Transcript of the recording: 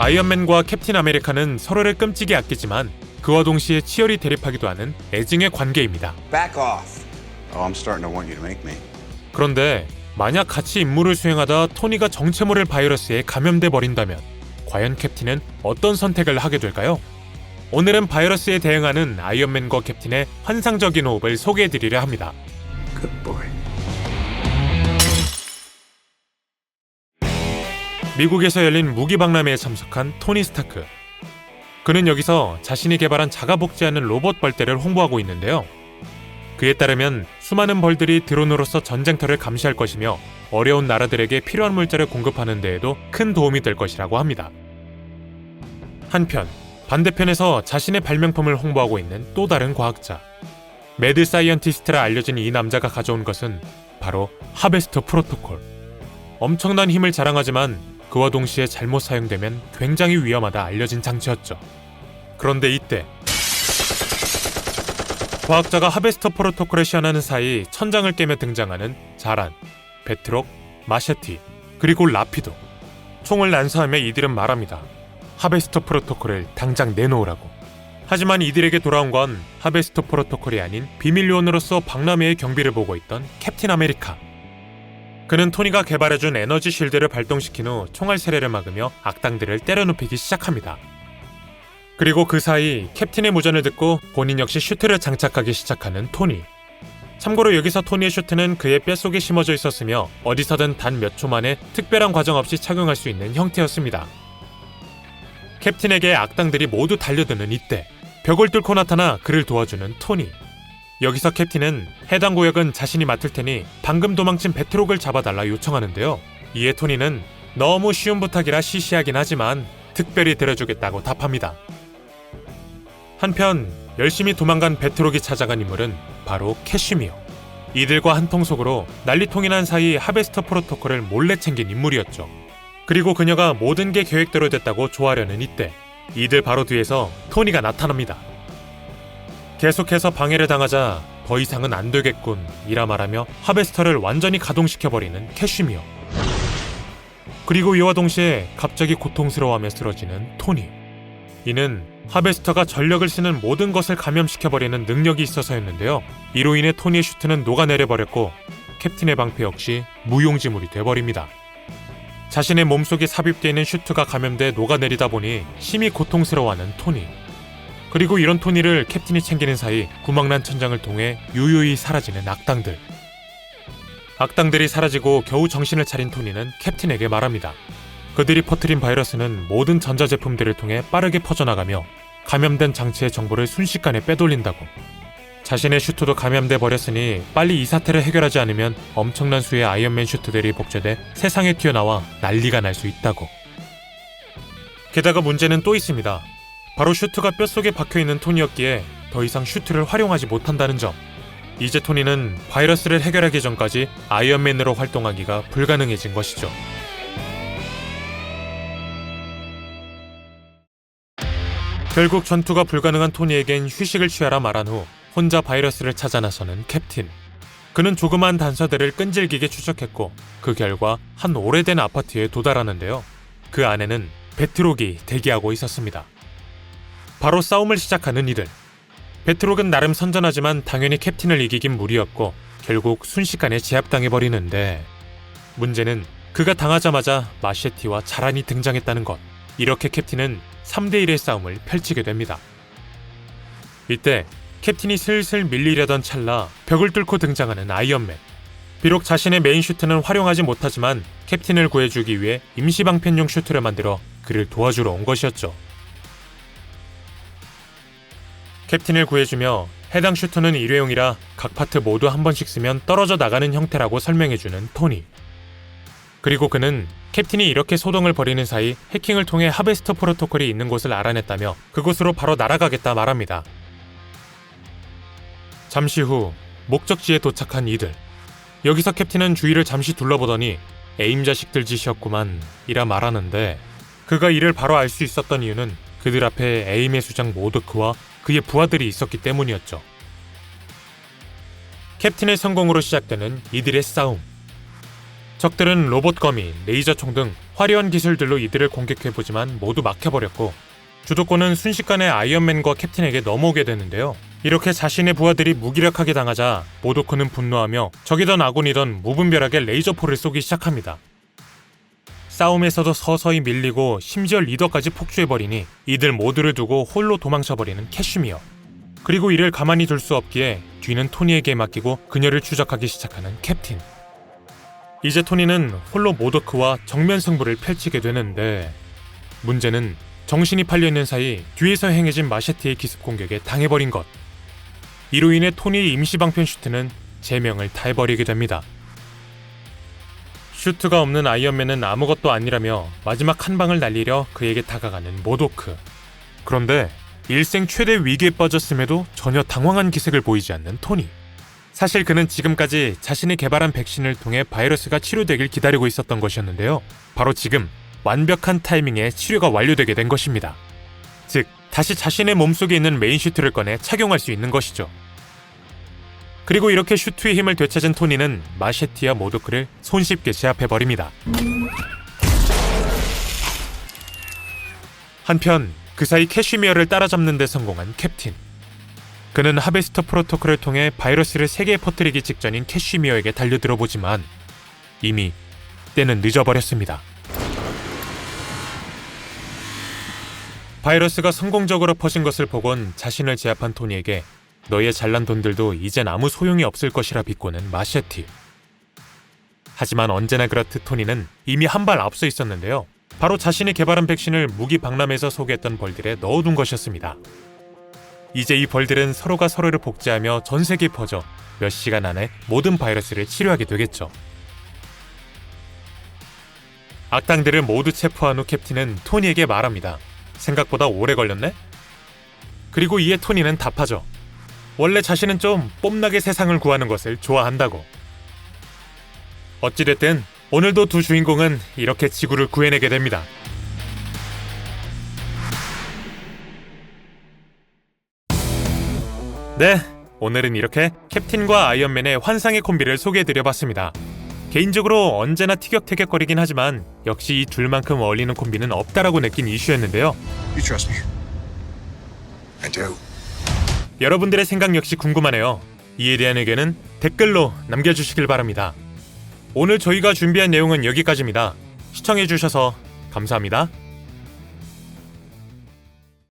아이언맨과 캡틴 아메리카는 서로를 끔찍이 아끼지만 그와 동시에 치열히 대립하기도 하는 애증의 관계입니다. Back off. Oh, I'm starting to want you to make me. 그런데 만약 같이 임무를 수행하다 토니가 정체 모를 바이러스에 감염돼 버린다면 과연 캡틴은 어떤 선택을 하게 될까요? 오늘은 바이러스에 대응하는 아이언맨과 캡틴의 환상적인 호흡을 소개해 드리려 합니다. 미국에서 열린 무기박람회에 참석한 토니 스타크. 그는 여기서 자신이 개발한 자가복제하는 로봇 벌떼를 홍보하고 있는데요. 그에 따르면 수많은 벌들이 드론으로서 전쟁터를 감시할 것이며 어려운 나라들에게 필요한 물자를 공급하는 데에도 큰 도움이 될 것이라고 합니다. 한편 반대편에서 자신의 발명품을 홍보하고 있는 또 다른 과학자. 매드 사이언티스트라 알려진 이 남자가 가져온 것은 바로 하베스트 프로토콜. 엄청난 힘을 자랑하지만 그와 동시에 잘못 사용되면 굉장히 위험하다 알려진 장치였죠. 그런데 이때 과학자가 하베스터 프로토콜에 시연하는 사이 천장을 깨며 등장하는 자란, 베트록, 마셰티, 그리고 라피도. 총을 난사하며 이들은 말합니다. 하베스터 프로토콜을 당장 내놓으라고. 하지만 이들에게 돌아온 건 하베스터 프로토콜이 아닌 비밀 요원으로서 박람회의 경비를 보고 있던 캡틴 아메리카. 그는 토니가 개발해준 에너지 쉴드를 발동시킨 후 총알 세례를 막으며 악당들을 때려눕히기 시작합니다. 그리고 그 사이 캡틴의 무전을 듣고 본인 역시 슈트를 장착하기 시작하는 토니. 참고로 여기서 토니의 슈트는 그의 뼛속에 심어져 있었으며 어디서든 단 몇 초 만에 특별한 과정 없이 착용할 수 있는 형태였습니다. 캡틴에게 악당들이 모두 달려드는 이때 벽을 뚫고 나타나 그를 도와주는 토니. 여기서 캡틴은 해당 구역은 자신이 맡을 테니 방금 도망친 베트록을 잡아달라 요청하는데요. 이에 토니는 너무 쉬운 부탁이라 시시하긴 하지만 특별히 들어주겠다고 답합니다. 한편 열심히 도망간 베트록이 찾아간 인물은 바로 캐시미어. 이들과 한 통속으로 난리통이 난 사이 하베스터 프로토콜을 몰래 챙긴 인물이었죠. 그리고 그녀가 모든 게 계획대로 됐다고 좋아하려는 이때 이들 바로 뒤에서 토니가 나타납니다. 계속해서 방해를 당하자 더 이상은 안 되겠군 이라 말하며 하베스터를 완전히 가동시켜버리는 캐시미어. 그리고 이와 동시에 갑자기 고통스러워하며 쓰러지는 토니. 이는 하베스터가 전력을 쓰는 모든 것을 감염시켜버리는 능력이 있어서였는데요. 이로 인해 토니의 슈트는 녹아내려버렸고 캡틴의 방패 역시 무용지물이 돼버립니다. 자신의 몸속에 삽입되어 있는 슈트가 감염돼 녹아내리다 보니 심히 고통스러워하는 토니. 그리고 이런 토니를 캡틴이 챙기는 사이 구멍난 천장을 통해 유유히 사라지는 악당들. 악당들이 사라지고 겨우 정신을 차린 토니는 캡틴에게 말합니다. 그들이 퍼뜨린 바이러스는 모든 전자제품들을 통해 빠르게 퍼져나가며 감염된 장치의 정보를 순식간에 빼돌린다고. 자신의 슈트도 감염돼 버렸으니 빨리 이 사태를 해결하지 않으면 엄청난 수의 아이언맨 슈트들이 복제돼 세상에 튀어나와 난리가 날 수 있다고. 게다가 문제는 또 있습니다. 바로 슈트가 뼛속에 박혀있는 토니였기에 더 이상 슈트를 활용하지 못한다는 점. 이제 토니는 바이러스를 해결하기 전까지 아이언맨으로 활동하기가 불가능해진 것이죠. 결국 전투가 불가능한 토니에겐 휴식을 취하라 말한 후 혼자 바이러스를 찾아 나서는 캡틴. 그는 조그마한 단서들을 끈질기게 추적했고 그 결과 한 오래된 아파트에 도달하는데요. 그 안에는 베트록이 대기하고 있었습니다. 바로 싸움을 시작하는 이들. 베트록은 나름 선전하지만 당연히 캡틴을 이기긴 무리였고 결국 순식간에 제압당해 버리는데 문제는 그가 당하자마자 마셰티와 자란이 등장했다는 것. 이렇게 캡틴은 3대 1의 싸움을 펼치게 됩니다. 이때 캡틴이 슬슬 밀리려던 찰나 벽을 뚫고 등장하는 아이언맨. 비록 자신의 메인 슈트는 활용하지 못하지만 캡틴을 구해주기 위해 임시 방편용 슈트를 만들어 그를 도와주러 온 것이었죠. 캡틴을 구해주며 해당 슈트는 일회용이라 각 파트 모두 한 번씩 쓰면 떨어져 나가는 형태라고 설명해주는 토니. 그리고 그는 캡틴이 이렇게 소동을 벌이는 사이 해킹을 통해 하베스터 프로토콜이 있는 곳을 알아냈다며 그곳으로 바로 날아가겠다 말합니다. 잠시 후 목적지에 도착한 이들. 여기서 캡틴은 주위를 잠시 둘러보더니 에임 자식들 짓이었구만 이라 말하는데 그가 이를 바로 알 수 있었던 이유는 그들 앞에 에임의 수장 모드크와 그의 부하들이 있었기 때문이었죠. 캡틴의 성공으로 시작되는 이들의 싸움. 적들은 로봇 거미, 레이저 총 등 화려한 기술들로 이들을 공격해보지만 모두 막혀버렸고 주도권은 순식간에 아이언맨과 캡틴에게 넘어오게 되는데요. 이렇게 자신의 부하들이 무기력하게 당하자 모도크는 분노하며 적이던 아군이던 무분별하게 레이저포를 쏘기 시작합니다. 싸움에서도 서서히 밀리고 심지어 리더까지 폭주해버리니 이들 모두를 두고 홀로 도망쳐버리는 캐슈미어. 그리고 이를 가만히 둘 수 없기에 뒤는 토니에게 맡기고 그녀를 추적하기 시작하는 캡틴. 이제 토니는 홀로 모도크와 정면 승부를 펼치게 되는데 문제는 정신이 팔려 있는 사이 뒤에서 행해진 마셰티의 기습 공격에 당해버린 것. 이로 인해 토니의 임시 방편 슈트는 제명을 다해버리게 됩니다. 슈트가 없는 아이언맨은 아무것도 아니라며 마지막 한 방을 날리려 그에게 다가가는 모도크. 그런데 일생 최대 위기에 빠졌음에도 전혀 당황한 기색을 보이지 않는 토니. 사실 그는 지금까지 자신이 개발한 백신을 통해 바이러스가 치료되길 기다리고 있었던 것이었는데요. 바로 지금 완벽한 타이밍에 치료가 완료되게 된 것입니다. 즉, 다시 자신의 몸속에 있는 메인 슈트를 꺼내 착용할 수 있는 것이죠. 그리고 이렇게 슈트의 힘을 되찾은 토니는 마셰티와 모도크를 손쉽게 제압해버립니다. 한편 그 사이 캐시미어를 따라잡는 데 성공한 캡틴. 그는 하베스터 프로토콜을 통해 바이러스를 세계에 퍼뜨리기 직전인 캐시미어에게 달려들어 보지만 이미 때는 늦어버렸습니다. 바이러스가 성공적으로 퍼진 것을 보곤 자신을 제압한 토니에게 너의 잘난 돈들도 이젠 아무 소용이 없을 것이라 비꼬는 마셰티. 하지만 언제나 그렇듯 토니는 이미 한 발 앞서 있었는데요. 바로 자신이 개발한 백신을 무기 박람회에서 소개했던 벌들에 넣어둔 것이었습니다. 이제 이 벌들은 서로가 서로를 복제하며 전 세계에 퍼져 몇 시간 안에 모든 바이러스를 치료하게 되겠죠. 악당들을 모두 체포한 후 캡틴은 토니에게 말합니다. 생각보다 오래 걸렸네? 그리고 이에 토니는 답하죠. 원래 자신은 좀 뽐나게 세상을 구하는 것을 좋아한다고. 어찌됐든 오늘도 두 주인공은 이렇게 지구를 구해내게 됩니다. 네, 오늘은 이렇게 캡틴과 아이언맨의 환상의 콤비를 소개해드려봤습니다. 개인적으로 언제나 티격태격거리긴 하지만 역시 이 둘만큼 어울리는 콤비는 없다라고 느낀 이슈였는데요. You trust me? I do. 여러분들의 생각 역시 궁금하네요. 이에 대한 의견은 댓글로 남겨주시길 바랍니다. 오늘 저희가 준비한 내용은 여기까지입니다. 시청해주셔서 감사합니다.